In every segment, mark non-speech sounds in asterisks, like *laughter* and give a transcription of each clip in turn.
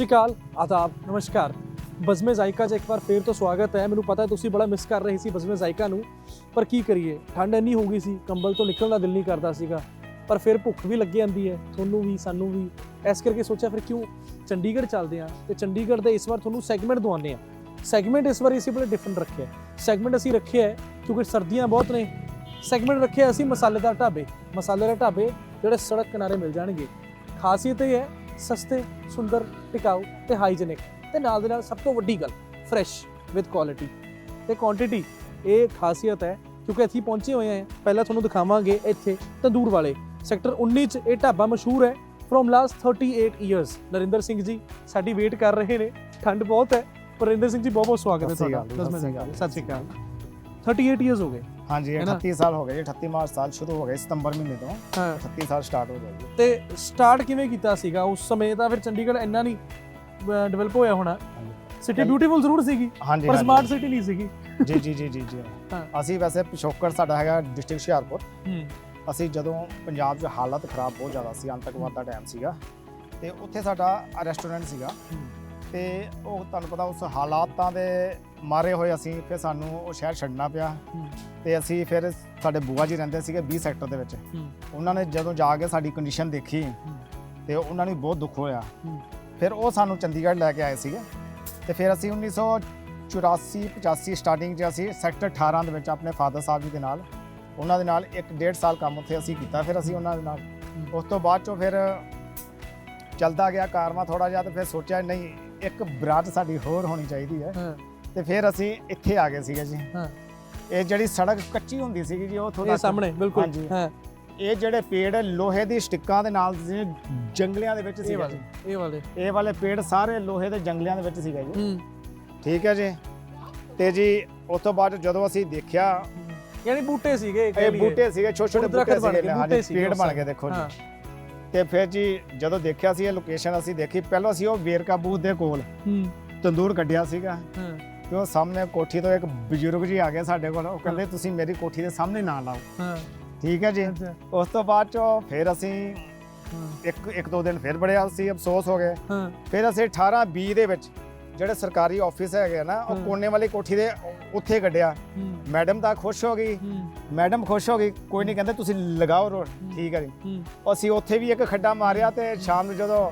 ਸਤਿ ਸ਼੍ਰੀ ਅਕਾਲ ਆਦਾਬ, ਨਮਸਕਾਰ। ਬਜ਼ਮੇ ਜ਼ਾਇਕਾ 'ਚ ਇੱਕ ਵਾਰ ਫੇਰ ਤੋਂ ਸਵਾਗਤ ਹੈ। ਮੈਨੂੰ ਪਤਾ ਹੈ ਤੁਸੀਂ ਬੜਾ ਮਿਸ ਕਰ ਰਹੇ ਸੀ ਬਜ਼ਮੇ ਜ਼ਾਇਕਾ ਨੂੰ, ਪਰ ਕੀ ਕਰੀਏ? ਠੰਡ ਇੰਨੀ ਹੋ ਗਈ ਸੀ, ਕੰਬਲ ਤੋਂ ਨਿਕਲਣ ਦਾ ਦਿਲ ਨਹੀਂ ਕਰਦਾ ਸੀਗਾ। ਪਰ ਫਿਰ ਭੁੱਖ ਵੀ ਲੱਗ ਜਾਂਦੀ ਹੈ, ਤੁਹਾਨੂੰ ਵੀ, ਸਾਨੂੰ ਵੀ। ਇਸ ਕਰਕੇ ਸੋਚਿਆ ਫਿਰ ਕਿਉਂ ਚੰਡੀਗੜ੍ਹ ਚੱਲਦੇ ਆ ਤੇ ਚੰਡੀਗੜ੍ਹ ਦੇ ਇਸ ਵਾਰ ਤੁਹਾਨੂੰ ਸੈਗਮੈਂਟ ਦਵਾਉਂਦੇ ਆ ਸੈਗਮੈਂਟ ਇਸ ਵਾਰ ਅਸੀਂ ਬੜਾ ਡਿਫਰੈਂਟ ਰੱਖਿਆ ਸੈਗਮੈਂਟ ਅਸੀਂ ਰੱਖਿਆ ਹੈ ਕਿਉਂਕਿ ਸਰਦੀਆਂ ਬਹੁਤ ਨੇ। ਸੈਗਮੈਂਟ ਰੱਖਿਆ ਅਸੀਂ ਮਸਾਲੇਦਾਰ ਢਾਬੇ। ਮਸਾਲੇਦਾਰ ਢਾਬੇ ਜਿਹੜੇ ਸੜਕ ਕਿਨਾਰੇ ਮਿਲ ਜਾਣਗੇ। ਖਾਸੀਅਤ ਇਹ ਹੈ ਸਸਤੇ ਸੁੰਦਰ ਟਿਕਾਊ ਤੇ ਹਾਈਜੀਨਿਕ ਤੇ ਨਾਲ ਦੇ ਨਾਲ ਸਭ ਤੋਂ ਵੱਡੀ ਗੱਲ ਫਰੈਸ਼ ਵਿਦ ਕੁਆਲਿਟੀ ਤੇ ਕੁਆਂਟੀਟੀ ਇਹ ਖਾਸੀਅਤ ਹੈ ਕਿਉਂਕਿ ਇੱਥੇ ਪਹੁੰਚੇ ਹੋਏ ਹਾਂ। ਪਹਿਲਾਂ ਤੁਹਾਨੂੰ ਦਿਖਾਵਾਂਗੇ ਇੱਥੇ ਤੰਦੂਰ ਵਾਲੇ ਸੈਕਟਰ 19 ਚ ਇਹ ਢਾਬਾ ਮਸ਼ਹੂਰ ਹੈ। From last 38 years Narinder Singh ji ਸਾਡੀ ਵੇਟ ਕਰ ਰਹੇ ਨੇ। ਠੰਡ ਬਹੁਤ ਹੈ। ਪਰ ਨਰਿੰਦਰ ਸਿੰਘ ਜੀ ਬਹੁਤ ਬਹੁਤ ਸਵਾਗਤ ਹੈ ਤੁਹਾਡਾ। ਸਤਿ ਸ਼੍ਰੀ ਅਕਾਲ। 38 ਇਅਰਸ ਹੋ ਗਏ। ਹਾਂਜੀ ਹੈ ਨਾ? 38 ਸਾਲ ਹੋ ਗਏ ਜੀ 38 ਮਾਰਚ ਸਾਲ ਸ਼ੁਰੂ ਹੋ ਗਏ ਸਤੰਬਰ ਮਹੀਨੇ ਤੋਂ ਹਾਂ। 38 ਸਾਲ ਸਟਾਰਟ ਹੋ ਗਏ ਜੀ। ਤੇ ਸਟਾਰਟ ਕਿਵੇਂ ਕੀਤਾ ਸੀਗਾ? ਉਸ ਸਮੇਂ ਤਾਂ ਫਿਰ ਚੰਡੀਗੜ੍ਹ ਇੰਨਾ ਨਹੀਂ ਡਿਵੈਲਪ ਹੋਇਆ ਹੋਣਾ। ਸਿਟੀ ਬਿਊਟੀਫੁਲ ਜ਼ਰੂਰ ਸੀਗੀ ਪਰ। ਸਮਾਰਟ ਸਿਟੀ ਨਹੀਂ ਸੀਗੀ। ਜੀ ਜੀ ਜੀ ਜੀ ਜੀ। *laughs* ਅਸੀਂ ਵੈਸੇ ਪਿਛੋਕੜ ਸਾਡਾ ਹੈਗਾ ਡਿਸਟ੍ਰਿਕਟ ਹੁਸ਼ਿਆਰਪੁਰ। ਹੂੰ। ਅਸੀਂ ਜਦੋਂ ਪੰਜਾਬ 'ਚ ਹਾਲਤ ਖਰਾਬ ਬਹੁਤ ਜ਼ਿਆਦਾ ਸੀ ਅੰਤਕਵਾਦ ਦਾ ਟਾਈਮ ਸੀਗਾ। ਤੇ ਉੱਥੇ ਸਾਡਾ ਰੈਸਟੋਰੈਂਟ ਸੀਗਾ। ਤੇ ਉਹ ਤੁਹਾਨੂੰ ਪਤਾ ਉਸ ਹਾਲਾਤਾਂ ਦੇ ਮਾਰੇ ਹੋਏ ਅਸੀਂ ਫਿਰ ਸਾਨੂੰ ਉਹ ਸ਼ਹਿਰ ਛੱਡਣਾ ਪਿਆ। ਤੇ ਅਸੀਂ ਫਿਰ ਸਾਡੇ ਬੂਆ ਜੀ ਰਹਿੰਦੇ ਸੀਗੇ 20 ਸੈਕਟਰ ਦੇ ਵਿੱਚ। ਉਹਨਾਂ ਨੇ ਜਦੋਂ ਜਾ ਕੇ ਸਾਡੀ ਕੰਡੀਸ਼ਨ ਦੇਖੀ ਤੇ ਉਹਨਾਂ ਨੂੰ ਬਹੁਤ ਦੁੱਖ ਹੋਇਆ। ਫਿਰ ਉਹ ਸਾਨੂੰ ਚੰਡੀਗੜ੍ਹ ਲੈ ਕੇ ਆਏ ਸੀਗੇ। ਤੇ ਫਿਰ ਅਸੀਂ 1984 85 ਸਟਾਰਟਿੰਗ 'ਚ ਅਸੀਂ ਸੈਕਟਰ 18 ਦੇ ਵਿੱਚ ਆਪਣੇ ਫਾਦਰ ਸਾਹਿਬ ਜੀ ਦੇ ਨਾਲ ਉਹਨਾਂ ਦੇ ਨਾਲ ਇੱਕ ਡੇਢ ਸਾਲ ਕੰਮ ਉੱਥੇ ਅਸੀਂ ਕੀਤਾ। ਫਿਰ ਅਸੀਂ ਉਹਨਾਂ ਦੇ ਨਾਲ ਉਸ ਤੋਂ ਬਾਅਦ ਚੋਂ ਫਿਰ ਚੱਲਦਾ ਗਿਆ ਕਾਰਵਾ ਥੋੜਾ ਜਿਹਾ ਤੇ ਫਿਰ ਸੋਚਿਆ ਨਹੀਂ ਇੱਕ ਬ੍ਰਾਂਚ ਸਾਡੀ ਹੋਰ ਹੋਣੀ ਚਾਹੀਦੀ ਹਾਂ। ਤੇ ਫਿਰ ਅਸੀਂ ਇੱਥੇ ਆ ਗਏ ਸੀਗੇ ਜੀ। ਹਾਂ। ਇਹ ਜਿਹੜੀ ਸੜਕ ਕੱਚੀ ਹੁੰਦੀ ਸੀਗੀ ਜੀ ਉਹ ਥੋੜਾ ਇਹ ਸਾਹਮਣੇ ਬਿਲਕੁਲ। ਹਾਂਜੀ। ਹਾਂ। ਇਹ ਜਿਹੜੇ ਪੇੜ ਲੋਹੇ ਦੀ ਸਟਿੱਕਾਂ ਦੇ ਨਾਲ ਜਿਵੇਂ ਜੰਗਲਿਆਂ ਦੇ ਵਿੱਚ ਇਹ ਸੀਗਾ ਵਾਲੇ ਜੀ। ਇਹ ਵਾਲੇ। ਇਹ ਵਾਲੇ ਪੇੜ ਸਾਰੇ ਲੋਹੇ ਦੇ ਜੰਗਲਿਆਂ ਦੇ ਵਿੱਚ ਸੀਗਾ ਜੀ। ਹੂੰ। ਠੀਕ ਹੈ ਜੀ। ਤੇ ਜੀ ਉਸ ਤੋਂ ਬਾਅਦ ਜਦੋਂ ਅਸੀਂ ਦੇਖਿਆ ਯਾਨੀ ਬੂਟੇ ਸੀਗੇ ਇਹ ਲਈਏ। ਬੂਟੇ ਸੀਗੇ ਛੋਟੇ ਛੋਟੇ ਦਰੱਖਤ ਬੂਟੇ ਬਣ ਸੀਗੇ। ਗਏ, ਬੂਟੇ ਹਾਂਜੀ ਸੀਗੇ ਪੇੜ ਉਸ ਬਣ। ਗਏ ਦੇਖੋ ਹਾਂ। ਜੀ ਤੇ ਫਿਰ ਜੀ ਜਦੋਂ ਦੇਖਿਆ ਸੀ ਇਹ ਲੋਕੇਸ਼ਨ ਅਸੀਂ ਦੇਖੀ ਪਹਿਲਾਂ ਅਸੀਂ ਉਹ ਵੇਰਕਾ ਬੂਥ ਦੇ ਕੋਲ ਹੂੰ। ਤੰਦੂਰ ਕੱਢਿਆ ਸੀਗਾ। ਹਾਂ। ਤੇ ਉਹ ਸਾਹਮਣੇ ਕੋਠੀ ਤੋਂ ਇੱਕ ਬਜ਼ੁਰਗ ਜੀ ਆ ਗਏ ਸਾਡੇ ਕੋਲ ਉਹ ਕਹਿੰਦੇ ਤੁਸੀਂ ਮੇਰੀ ਕੋਠੀ ਦੇ ਸਾਹਮਣੇ ਨਾ ਲਾਓ। ਹਾਂ। ਠੀਕ ਹੈ ਜੀ। ਉਸ ਤੋਂ ਬਾਅਦ ਚੋਂ ਫਿਰ ਅਸੀਂ ਇੱਕ ਇੱਕ ਦੋ ਦਿਨ ਫਿਰ ਬੜੇ ਸੀ ਅਫਸੋਸ ਹੋ ਗਏ। ਫਿਰ ਅਸੀਂ 18 20 ਦੇ ਵਿੱਚ ਜਿਹੜੇ ਸਰਕਾਰੀ ਆਫਿਸ ਹੈਗੇ ਨਾ ਉਹ। ਕੋਨੇ ਵਾਲੀ ਕੋਠੀ ਦੇ ਉੱਥੇ ਕੱਢਿਆ। ਮੈਡਮ ਤਾਂ ਖੁਸ਼ ਹੋ ਗਈ। ਮੈਡਮ ਖੁਸ਼ ਹੋ ਗਈ। ਕੋਈ ਨਹੀਂ ਕਹਿੰਦੇ ਤੁਸੀਂ ਲਗਾਓ ਰੋਡ। ਠੀਕ ਹੈ ਜੀ। ਅਸੀਂ ਉੱਥੇ ਵੀ ਇੱਕ ਖੱਡਾ ਮਾਰਿਆ ਤੇ ਸ਼ਾਮ ਨੂੰ ਜਦੋਂ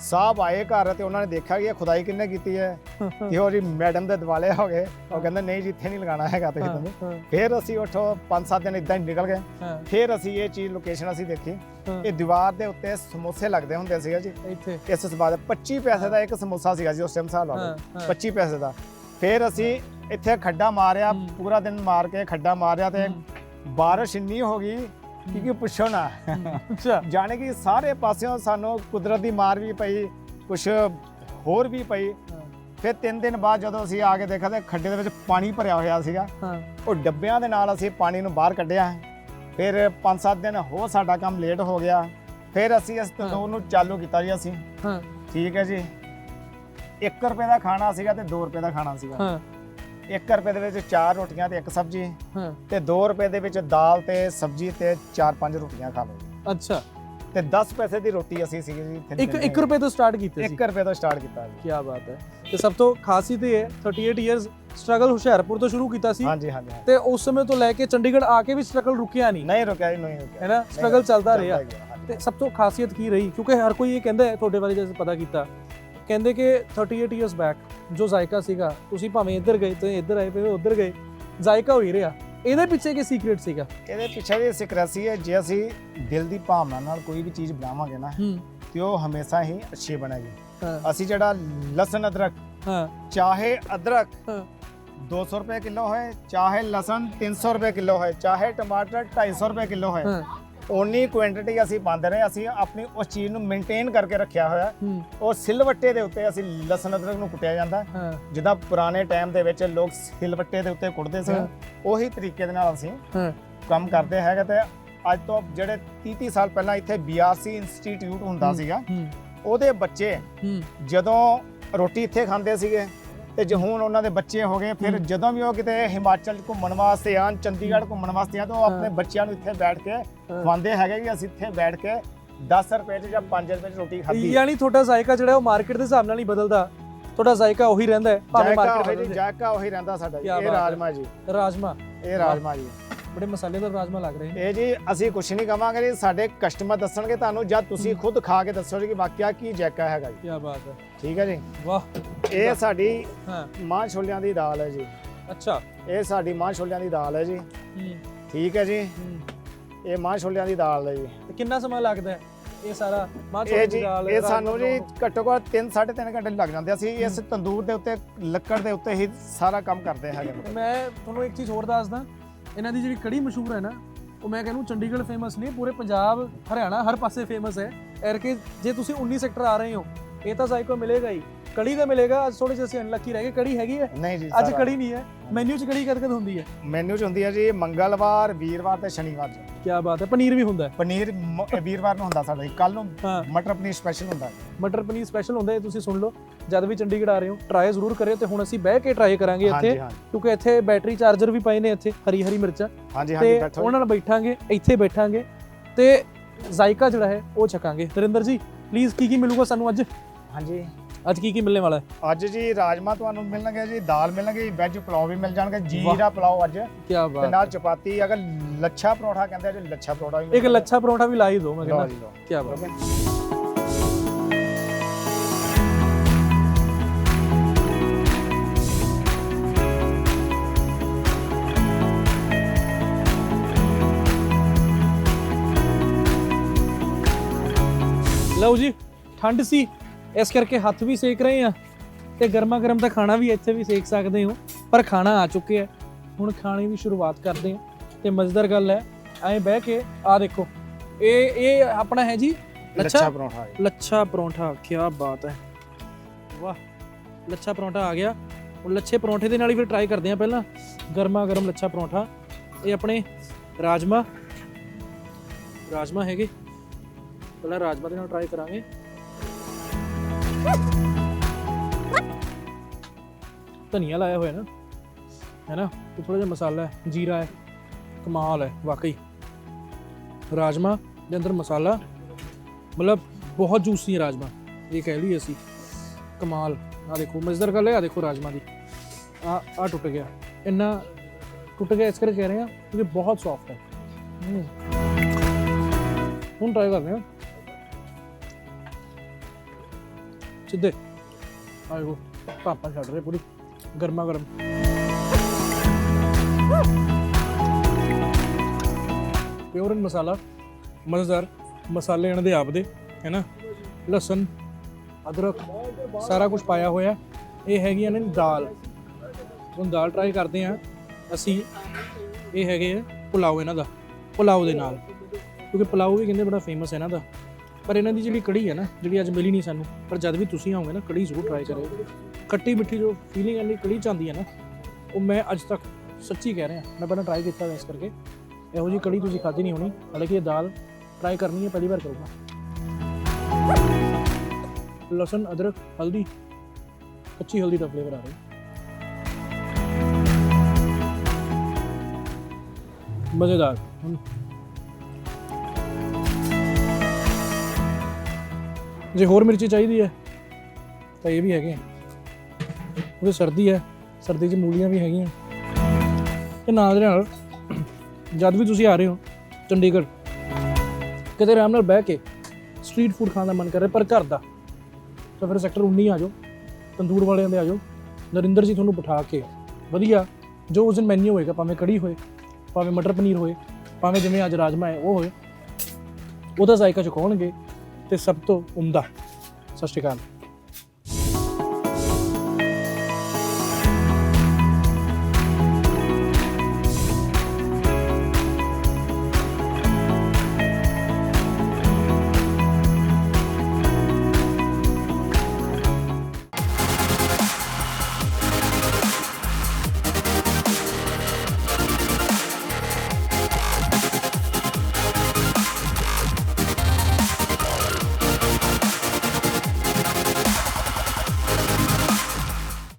ਸਾਹਿਬ ਆਏ ਘਰ ਤੇ ਉਹਨਾਂ ਨੇ ਦੇਖਿਆ ਕਿ ਇਹ ਖੁਦਾਈ ਕਿੰਨੇ ਕੀਤੀ ਹੈ ਤੇ ਉਹ ਜੀ ਮੈਡਮ ਦੇ ਦਿਵਾਲੇ ਹੋ ਗਏ। ਉਹ ਕਹਿੰਦੇ ਨਹੀਂ ਜੀ ਇੱਥੇ ਨਹੀਂ ਲਗਾਉਣਾ ਹੈਗਾ ਤੁਸੀਂ ਤੁਹਾਨੂੰ। ਫਿਰ ਅਸੀਂ ਉੱਥੋਂ 5-7 ਦਿਨ ਇਦਾਂ ਹੀ ਨਿਕਲ ਗਏ। ਫਿਰ ਅਸੀਂ ਇਹ ਚੀਜ਼ ਲੋਕੇਸ਼ਨ ਅਸੀਂ ਦੇਖੀ। ਇਹ ਦੀਵਾਰ ਦੇ ਉੱਤੇ ਸਮੋਸੇ ਲੱਗਦੇ ਹੁੰਦੇ ਸੀਗੇ ਜੀ। ਇੱਥੇ। ਇਸ ਤੋਂ ਬਾਅਦ 25 ਪੈਸੇ ਦਾ ਇੱਕ ਸਮੋਸਾ ਸੀਗਾ ਜੀ ਉਸ ਟਾਈਮ ਹਿਸਾਬ ਲਾ ਹਾਂ ਲਓ। ਹਾਂ 25 ਪੈਸੇ ਦਾ। ਫਿਰ ਅਸੀਂ ਇੱਥੇ ਖੱਡਾ ਮਾਰਿਆ। ਪੂਰਾ ਦਿਨ ਮਾਰ ਕੇ ਖੱਡਾ ਮਾਰਿਆ ਤੇ ਬਾਰਿਸ਼ ਇੰਨੀ ਹੋ ਗਈ ਕਿ ਕਿ ਪੁੱਛੋ ਨਾ। ਅੱਛਾ। ਜਾਣੇ ਕਿ ਸਾਰੇ ਪਾਸਿਓਂ ਸਾਨੂੰ ਕੁਦਰਤ ਦੀ ਮਾਰ ਵੀ ਪਈ ਕੁਛ ਹੋਰ ਵੀ ਪਈ। ਫਿਰ ਤਿੰਨ ਦਿਨ ਬਾਅਦ ਜਦੋਂ ਅਸੀਂ ਆ ਕੇ ਦੇਖਿਆ ਤੇ ਖੱਡੇ ਦੇ ਵਿੱਚ ਪਾਣੀ ਭਰਿਆ ਹੋਇਆ ਸੀਗਾ। ਉਹ ਡੱਬਿਆਂ ਦੇ ਨਾਲ ਅਸੀਂ ਪਾਣੀ ਨੂੰ ਬਾਹਰ ਕੱਢਿਆ। ਫਿਰ 5-7 ਦਿਨ ਹੋਰ ਸਾਡਾ ਕੰਮ ਲੇਟ ਹੋ ਗਿਆ। ਫਿਰ ਅਸੀਂ ਇਸ ਤੰਦੂਰ ਨੂੰ ਚਾਲੂ ਕੀਤਾ ਜੀ ਅਸੀਂ। ਹਾਂ। ਠੀਕ ਹੈ ਜੀ। 1 ਰੁਪਏ ਦਾ ਖਾਣਾ ਸੀਗਾ ਤੇ 2 ਰੁਪਏ ਦਾ ਖਾਣਾ ਸੀਗਾ। ਹਾਂ। 1 ਰੁਪਏ ਦੇ ਵਿੱਚ ਚਾਰ ਰੋਟੀਆਂ ਤੇ ਇੱਕ ਸਬਜ਼ੀ ਹਾਂ। ਤੇ 2 ਰੁਪਏ ਦੇ ਵਿੱਚ ਦਾਲ ਤੇ ਸਬਜ਼ੀ ਤੇ 4-5 ਰੋਟੀਆਂ ਖਾ ਲਓ। ਅੱਛਾ। ਤੇ 10 ਪੈਸੇ ਦੀ ਰੋਟੀ ਅਸੀਂ ਸੀਗੀ ਜੀ ਇੱਕ 1 ਰੁਪਏ ਤੋਂ ਸਟਾਰਟ ਕੀਤੇ ਸੀ। 1 ਰੁਪਏ ਤੋਂ ਸਟਾਰਟ ਕੀਤਾ ਜੀ। ਕੀ ਬਾਤ ਹੈ। ਤੇ ਸਭ ਤੋਂ ਇਹ ਹੈ 38 ਇਅਰਸ ਸਟਰਗਲ ਹੁਸ਼ਿਆਰਪੁਰ ਤੋਂ ਸ਼ੁਰੂ ਕੀਤਾ ਸੀ। ਹਾਂਜੀ ਹਾਂਜੀ ਹਾਂਜੀ। ਤੇ ਉਸ ਸਮੇਂ ਤੋਂ ਲੈ ਕੇ ਚੰਡੀਗੜ੍ਹ ਆ ਕੇ ਵੀ ਸਟਰਗਲ ਰੁਕਿਆ ਨਹੀਂ। ਨਹੀਂ ਰੁਕਿਆ ਜੀ ਨਹੀਂ ਰੁਕਿਆ। ਹੈ ਨਾ? ਸਟਰਗਲ ਚੱਲਦਾ ਰਿਹਾ। ਗਿਆ, ਹਾਂਜੀ। ਤੇ ਸਭ ਤੋਂ ਖਾਸੀਅਤ ਕੀ ਰਹੀ? ਕਿਉਂਕਿ ਹਰ ਕੋਈ ਇਹ ਕਹਿੰਦਾ ਹੈ ਤੁਹਾਡੇ ਬਾਰੇ ਜਦੋਂ ਪਤਾ ਕੀਤਾ। ਕਹਿੰਦੇ ਕਿ 38 ਇਅਰਸ ਬੈਕ ਜੋ ਜ਼ਾਇਕਾ ਸੀਗਾ ਤੁਸੀਂ ਭਾਵੇਂ ਇੱਧਰ ਗਏ ਤੇ ਇੱਧਰ ਆਏ ਫਿਰ ਉੱਧਰ ਗਏ ਜ਼ਾਇਕਾ ਹੋ ਹੀ ਰਿਹਾ। ਇਹਦੇ ਪਿੱਛੇ ਕੀ ਸੀਕ੍ਰੀਟ ਸੀਗਾ? ਇਹਦੇ ਪਿੱਛੇ ਵੀ ਸਿਕਰੈਸੀ ਹੈ ਜੇ ਅਸੀਂ ਦਿਲ ਦੀ ਭਾਵਨਾ ਨਾਲ ਕੋਈ ਵੀ ਚੀਜ਼ ਬਣਾਵਾਂਗੇ ਨਾ ਹੂੰ। ਤੇ ਉਹ ਹਮੇਸ਼ਾ ਹੀ ਅੱਛੀ ਬਣੇਗੀ। ਹਾਂ। ਅਸੀਂ ਜਿਹੜਾ ਲਸਣ ਅਦਰਕ ਹਾਂ। ਚਾਹੇ ਅਦਰਕ ਹਾਂ। 200 ਰੁਪਏ ਕਿਲੋ ਹੈ ਚਾਹੇ ਲਸਣ 300 ਰੁਪਏ ਕਿਲੋ ਹੈ ਚਾਹੇ ਟਮਾਟਰ 250 ਰੁਪਏ ਕਿਲੋ ਹੈ ਹਾਂ। ਓਨੀ ਕੁਆਂਟੀਟੀ ਅਸੀਂ ਪਾਉਂਦੇ ਰਹੇ ਅਸੀਂ ਆਪਣੀ ਉਸ ਚੀਜ਼ ਨੂੰ ਮੇਨਟੇਨ ਕਰਕੇ ਰੱਖਿਆ ਹੋਇਆ। ਉਹ ਸਿਲਵੱਟੇ ਦੇ ਉੱਤੇ ਅਸੀਂ ਲਸਣ ਅਦਰਕ ਨੂੰ ਕੁੱਟਿਆ ਜਾਂਦਾ। ਜਿੱਦਾਂ ਪੁਰਾਣੇ ਟਾਈਮ ਦੇ ਵਿੱਚ ਲੋਕ ਸਿਲਵੱਟੇ ਦੇ ਉੱਤੇ ਕੁੱਟਦੇ ਸੀ। ਉਹੀ ਤਰੀਕੇ ਦੇ ਨਾਲ ਅਸੀਂ ਕੰਮ ਕਰਦੇ ਹੈਗੇ ਤੇ ਅੱਜ ਤੋਂ ਜਿਹੜੇ 30 30 ਸਾਲ ਪਹਿਲਾਂ ਇੱਥੇ BRC ਇੰਸਟੀਚਿਊਟ ਹੁੰਦਾ ਸੀਗਾ ਉਹਦੇ ਬੱਚੇ ਜਦੋਂ ਰੋਟੀ ਇੱਥੇ ਖਾਂਦੇ ਸੀਗੇ ਤੇ ਜੇ ਹੁਣ ਉਹਨਾਂ ਦੇ ਬੱਚੇ ਹੋ ਗਏ ਫਿਰ। ਜਦੋਂ ਵੀ ਉਹ ਕਿਤੇ ਹਿਮਾਚਲ ਘੁੰਮਣ ਵਾਸਤੇ ਆਣ ਚੰਡੀਗੜ੍ਹ ਘੁੰਮਣ ਵਾਸਤੇ ਆ ਤਾਂ ਉਹ ਆਪਣੇ। ਬੱਚਿਆਂ ਨੂੰ ਇੱਥੇ ਬੈਠ ਕੇ। ਖਵਾਉਂਦੇ ਹੈਗੇ ਕਿ ਅਸੀਂ ਇੱਥੇ ਬੈਠ ਕੇ 10 ਰੁਪਏ 'ਚ ਜਾਂ 5 ਰੁਪਏ 'ਚ ਰੋਟੀ ਖਾਧੀ ਯਾਨੀ ਤੁਹਾਡਾ ਜ਼ਾਇਕਾ ਜਿਹੜਾ ਉਹ ਮਾਰਕੀਟ ਦੇ ਹਿਸਾਬ ਨਾਲ ਨਹੀਂ ਬਦਲਦਾ। ਤੁਹਾਡਾ ਜ਼ਾਇਕਾ ਉਹੀ ਰਹਿੰਦਾ ਹੈ ਭਾਵੇਂ ਜਾਇਕਾ ਮਾਰਕੀਟ ਉਹੀ ਜਾਇਕਾ ਰਹਿੰਦਾ ਸਾਡਾ ਇਹ। ਰਾਜਮਾ ਜੀ। ਰਾਜਮਾ। ਇਹ ਰਾਜਮਾ ਜੀ। ਬੜੇ ਮਸਾਲੇਦਾਰ ਰਾਜਮਾ ਲੱਗ ਰਹੇ ਨੇ। ਇਹ ਜੀ ਅਸੀਂ ਕੁਝ ਨਹੀਂ ਕਵਾਂਗੇ ਜੀ ਸਾਡੇ ਕਸਟਮਰ ਦੱਸਣਗੇ ਤੁਹਾਨੂੰ ਜਦ ਤੁਸੀਂ ਖੁਦ ਖਾ ਕੇ ਦੱਸੋ ਜੀ ਕਿ ਵਾਕਿਆ ਕੀ ਜਾਇਕਾ ਹੈਗਾ ਜੀ। ਕੀ ਬਾਤ ਹੈ। ਠੀਕ ਹੈ ਜੀ। ਵਾਹ। ਇਹ ਸਾਡੀ ਹਾਂ। ਮਾਂ ਛੋਲਿਆਂ ਦੀ ਦਾਲ ਹੈ ਜੀ। ਅੱਛਾ। ਇਹ ਸਾਡੀ ਮਾਂ ਛੋਲਿਆਂ ਦੀ ਦਾਲ ਹੈ ਜੀ। ਹੂੰ। ਠੀਕ ਹੈ ਜੀ। ਹੂੰ। ਇਹ ਮਾਂ ਛੋਲਿਆਂ ਦੀ ਦਾਲ ਹੈ ਜੀ। ਤੇ ਕਿੰਨਾ ਸਮਾਂ ਲੱਗਦਾ ਹੈ? ਇਹ ਸਾਰਾ ਮਾਂ ਇਹ ਛੋਲੇ ਜੀ ਦੀ ਦਾਲ ਇਹ ਸਾਨੂੰ ਜੀ ਘੱਟੋ ਘੱਟ 3 3.5 ਘੰਟੇ ਲੱਗ ਜਾਂਦੇ ਅਸੀਂ ਇਸ ਤੰਦੂਰ ਦੇ ਉੱਤੇ ਲੱਕੜ ਦੇ ਉੱਤੇ ਹੀ ਸਾਰਾ ਕੰਮ ਕਰਦੇ ਹੈਗੇ। ਮੈਂ ਤੁਹਾਨੂੰ ਇੱਕ ਚੀਜ਼ ਹੋਰ ਦੱਸਦਾ। ਇਹਨਾਂ ਦੀ ਜਿਹੜੀ ਕੜੀ ਮਸ਼ਹੂਰ ਹੈ ਨਾ ਉਹ ਮੈਂ ਕਹਿੰਦਾ ਚੰਡੀਗੜ੍ਹ ਫੇਮਸ ਨਹੀਂ ਪੂਰੇ ਪੰਜਾਬ ਹਰਿਆਣਾ ਹਰ ਪਾਸੇ ਫੇਮਸ ਹੈ। ਐਰ ਕਿ ਜੇ ਤੁਸੀਂ 19 ਸੈਕਟਰ ਆ ਰਹੇ ਹੋ ਇਹ ਤਾਂ ਜ਼ਾਇਕਾ ਮਿਲੇਗਾ ਹੀ। ਕੜੀ ਤਾਂ ਮਿਲੇਗਾ ਅੱਜ ਥੋੜੇ ਜਿਹੇ ਅਸੀਂ ਅਨਲੱਕੀ ਰਹਿ ਗਏ ਕੜੀ ਹੈਗੀ ਹੈ। ਨਹੀਂ ਜੀ ਅੱਜ ਕੜੀ ਨਹੀਂ ਹੈ ਮੈਨੂ 'ਚ ਕੜੀ ਕਦ ਕਦ ਹੁੰਦੀ ਹੈ? ਮੈਨੂ ਚ ਹੁੰਦੀ ਹੈ ਜੀ ਮੰਗਲਵਾਰ ਵੀਰਵਾਰ ਤੇ ਸ਼ਨੀਵਾਰ ਚ। ਕੀ ਬਾਤ ਹੈ ਪਨੀਰ ਵੀ ਹੁੰਦਾ ਹੈ। ਪਨੀਰ ਮ- ਵੀਰਵਾਰ ਨੂੰ ਹੁੰਦਾ ਸਾਡਾ ਜੀ ਕੱਲ ਨੂੰ ਹਾਂ। ਮਟਰ ਪਨੀਰ ਸਪੈਸ਼ਲ ਹੁੰਦਾ ਹੈ। ਮਟਰ ਪਨੀਰ ਸਪੈਸ਼ਲ ਹੁੰਦਾ ਹੈ ਤੁਸੀਂ ਸੁਣ ਲਓ। ਜਦ ਵੀ ਚੰਡੀਗੜ੍ਹ ਆ ਰਹੇ ਹੋ ਟਰਾਈ ਜ਼ਰੂਰ ਕਰਿਓ ਤੇ ਹੁਣ ਅਸੀਂ ਬਹਿ ਕੇ ਟਰਾਈ ਕਰਾਂਗੇ ਇੱਥੇ ਹਾਂਜੀ। ਕਿਉਂਕਿ ਇੱਥੇ ਬੈਟਰੀ ਚਾਰਜਰ ਵੀ ਪਏ ਨੇ ਇੱਥੇ ਹਰੀ ਹਰੀ ਮਿਰਚਾਂ। ਹਾਂਜੀ ਹਾਂਜੀ ਤੇ ਬੈਠੋ ਉਹਨਾਂ ਨਾਲ ਬੈਠਾਂਗੇ ਇੱਥੇ ਬੈਠਾਂਗੇ ਤੇ ਜ਼ਾਇਕਾ ਜਿਹੜਾ ਹੈ ਉਹ ਛਕਾਂਗੇ। ਨਰਿੰਦਰ ਜੀ ਪਲੀਜ਼ ਕੀ ਕੀ ਮਿਲੂਗਾ ਸਾਨੂੰ ਅੱਜ? ਹਾਂਜੀ। ਅੱਜ ਕੀ ਕੀ ਮਿਲਣੇ ਵਾਲਾ ਹੈ? ਅੱਜ ਜੀ ਰਾਜਮਾ ਤੁਹਾਨੂੰ ਮਿਲਣਗੇ ਜੀ ਦਾਲ ਮਿਲਣਗੇ ਵੈਜ ਪੁਲਾਓ ਵੀ ਮਿਲ ਜਾਣਗੇ ਜੀਰਾ ਪੁਲਾਓ ਅੱਜ। ਕੀ ਤੇ ਬਾਤ ਨਾਲ ਚਪਾਤੀ ਅਗਰ ਲੱਛਾ ਪਰੌਠਾ ਕਹਿੰਦੇ ਆ ਜੀ ਲੱਛਾ ਪਰੌਠਾ ਵੀ ਇੱਕ ਮਿਲੇਗਾ। ਲੱਛਾ ਪਰੌਂਠਾ ਵੀ ਲਾ ਹੀ ਦੋ ਮੈਂ ਲਓ ਕਹਿੰਦਾ ਜੀ ਲਓ। ਕੀ ਬਾਤ Okay? ਲਓ ਜੀ ਠੰਡ ਸੀ। ਇਸ ਕਰਕੇ ਹੱਥ ਵੀ ਸੇਕ ਰਹੇ ਆ ਤੇ ਗਰਮਾ ਗਰਮ ਤਾਂ ਖਾਣਾ ਵੀ ਇੱਥੇ ਵੀ ਸੇਕ ਸਕਦੇ ਹੋ। ਪਰ ਖਾਣਾ ਆ ਚੁੱਕਿਆ ਹੈ। ਹੁਣ ਖਾਣੇ ਦੀ ਸ਼ੁਰੂਆਤ ਕਰਦੇ ਹਾਂ ਤੇ ਮਜ਼ੇਦਾਰ ਗੱਲ ਹੈ ਐਂ ਬਹਿ ਕੇ ਆ ਦੇਖੋ। ਇਹ ਇਹ ਆਪਣਾ ਹੈ ਜੀ? ਲੱਛਾ? ਪਰੌਠਾ। ਲੱਛਾ ਪਰੌਂਠਾ ਕੀ ਬਾਤ ਹੈ। ਵਾਹ ਲੱਛਾ ਪਰੌਂਠਾ ਆ ਗਿਆ। ਹੁਣ ਲੱਛੇ ਪਰੌਂਠੇ ਦੇ ਨਾਲ ਹੀ ਫਿਰ ਟਰਾਈ ਕਰਦੇ ਆ ਪਹਿਲਾਂ। ਗਰਮਾ ਗਰਮ ਲੱਛਾ ਪਰੌਂਠਾ। ਇਹ ਆਪਣੇ ਰਾਜਮਾ। ਰਾਜਮਾ ਹੈਗੇ। ਪਹਿਲਾਂ ਰਾਜਮਾ ਦੇ ਨਾਲ ਟਰਾਈ ਕਰਾਂਗੇ। ਧਨੀਆ ਲਾਇਆ ਹੋਇਆ ਨਾ, ਹੈ ਨਾ? ਤੇ ਥੋੜਾ ਜਿਹਾ ਮਸਾਲਾ ਹੈ, ਜੀਰਾ ਹੈ, ਕਮਾਲ ਹੈ, ਵਾਕਈ। ਰਾਜਮਾ ਦੇ ਅੰਦਰ ਮਸਾਲਾ, ਮਤਲਬ ਬਹੁਤ ਜੂਸੀ ਹੈ ਰਾਜਮਾ, ਇਹ ਕਹਿ ਲਈ ਅਸੀਂ। ਕਮਾਲ ਆ ਦੇਖੋ, ਮਜ਼ੇਦਾਰ ਗੱਲ ਹੈ ਆ ਦੇਖੋ ਰਾਜਮਾ ਦੀ। ਆ ਆ ਟੁੱਟ ਗਿਆ। ਇੰਨਾ ਟੁੱਟ ਗਿਆ, ਇਸ ਕਰਕੇ ਕਹਿ ਰਹੇ ਹਾਂ, ਕਿਉਂਕਿ ਬਹੁਤ ਸੌਫਟ ਹੈ। ਹਮ। ਹੁਣ ਟਰਾਈ ਕਰਦੇ ਹਾਂ। ਸਿੱਧੇ। ਆਇਓ ਪਾਪਾ ਛੱਡ ਰਹੇ ਪੂਰੀ। ਗਰਮਾ ਗਰਮ। ਪਿਓਰ ਐਂਡ ਮਸਾਲਾ ਮਜ਼ੇਦਾਰ। ਮਸਾਲੇ ਇਹਨਾਂ ਦੇ ਆਪਦੇ ਹੈ ਨਾ? ਲਸਣ, ਅਦਰਕ, ਸਾਰਾ ਕੁਝ ਪਾਇਆ ਹੋਇਆ। ਇਹ ਹੈਗੀ ਹੈਗੀਆਂ ਨੇ ਦਾਲ। ਹੁਣ ਦਾਲ ਟਰਾਈ ਕਰਦੇ ਆ ਅਸੀਂ ਇਹ ਹੈਗੇ ਆ ਪੁਲਾਓ ਇਹਨਾਂ ਦਾ। ਪੁਲਾਓ ਦੇ ਨਾਲ। ਕਿਉਂਕਿ ਪੁਲਾਓ ਵੀ ਕਹਿੰਦੇ ਬੜਾ ਫੇਮਸ ਹੈ ਇਹਨਾਂ ਦਾ। ਪਰ ਇਹਨਾਂ ਦੀ ਜਿਹੜੀ ਕੜੀ ਹੈ ਨਾ, ਜਿਹੜੀ ਅੱਜ ਮਿਲੀ ਨਹੀਂ ਸਾਨੂੰ, ਪਰ ਜਦ ਵੀ ਤੁਸੀਂ ਆਓਗੇ ਨਾ, ਕੜੀ ਜ਼ਰੂਰ ਟਰਾਈ ਕਰਿਓ। ਖੱਟੀ ਮਿੱਠੀ ਜੋ ਫੀਲਿੰਗ ਇਹਨਾਂ ਕੜੀ ਚ ਆਉਂਦੀ ਹੈ ਨਾ, ਉਹ ਮੈਂ ਅੱਜ ਤੱਕ ਸੱਚੀ ਕਹਿ ਰਿਹਾ, ਮੈਂ ਪਹਿਲਾਂ ਟਰਾਈ ਕੀਤਾ ਇਸ ਕਰਕੇ। ਇਹੋ ਜੀ ਕੜੀ ਤੁਸੀਂ ਖਾਧੀ ਨਹੀਂ ਹੋਣੀ, ਹਾਲਾਂਕਿ ਇਹ ਦਾਲ ਟਰਾਈ ਕਰਨੀ ਹੈ, ਪਹਿਲੀ ਵਾਰ ਕਰੂੰਗਾ। ਲਸਣ, ਅਦਰਕ, ਹਲਦੀ ਅੱਛੀ ਹਲਦੀ ਦਾ ਫਲੇਵਰ ਆ ਰਿਹਾ। ਮਜ਼ੇਦਾਰ। ਜੇ ਹੋਰ ਮਿਰਚੀ ਚਾਹੀਦੀ ਹੈ, ਤਾਂ ਇਹ ਵੀ ਹੈਗੇ ਉਹ ਸਰਦੀ ਹੈ, ਸਰਦੀ 'ਚ ਮੂਲੀਆਂ ਵੀ ਹੈਗੀਆਂ। ਤੇ ਨਾਲ ਦੇ ਨਾਲ, ਜਦ ਵੀ ਤੁਸੀਂ ਆ ਰਹੇ ਹੋ, ਚੰਡੀਗੜ੍ਹ, ਕਿਤੇ ਆਰਾਮ ਨਾਲ ਬਹਿ ਕੇ ਸਟਰੀਟ ਫੂਡ ਖਾਣ ਦਾ ਮਨ ਕਰ ਰਿਹਾ ਪਰ ਘਰ ਦਾ, ਤਾਂ ਫਿਰ ਸੈਕਟਰ 19 ਆ ਜਾਓ, ਤੰਦੂਰ ਵਾਲਿਆਂ ਦੇ ਆ ਜਾਓ। ਨਰਿੰਦਰ ਜੀ ਤੁਹਾਨੂੰ ਬਿਠਾ ਕੇ, ਵਧੀਆ, ਜੋ ਉਸ ਦਿਨ ਮੈਨੂ ਹੋਏਗਾ, ਭਾਵੇਂ ਕੜੀ ਹੋਏ, ਭਾਵੇਂ ਮਟਰ ਪਨੀਰ ਹੋਏ, ਭਾਵੇਂ ਜਿਵੇਂ ਅੱਜ ਰਾਜਮਾ ਹੈ, ਉਹ ਹੋਏ, ਉਹਦਾ ਜ਼ਾਇਕਾ ਚੁਕਾਉਣਗੇ। ਤੇ ਸਭ ਤੋਂ ਉਮਦਾ। ਸਤਿ ਸ਼੍ਰੀ ਅਕਾਲ।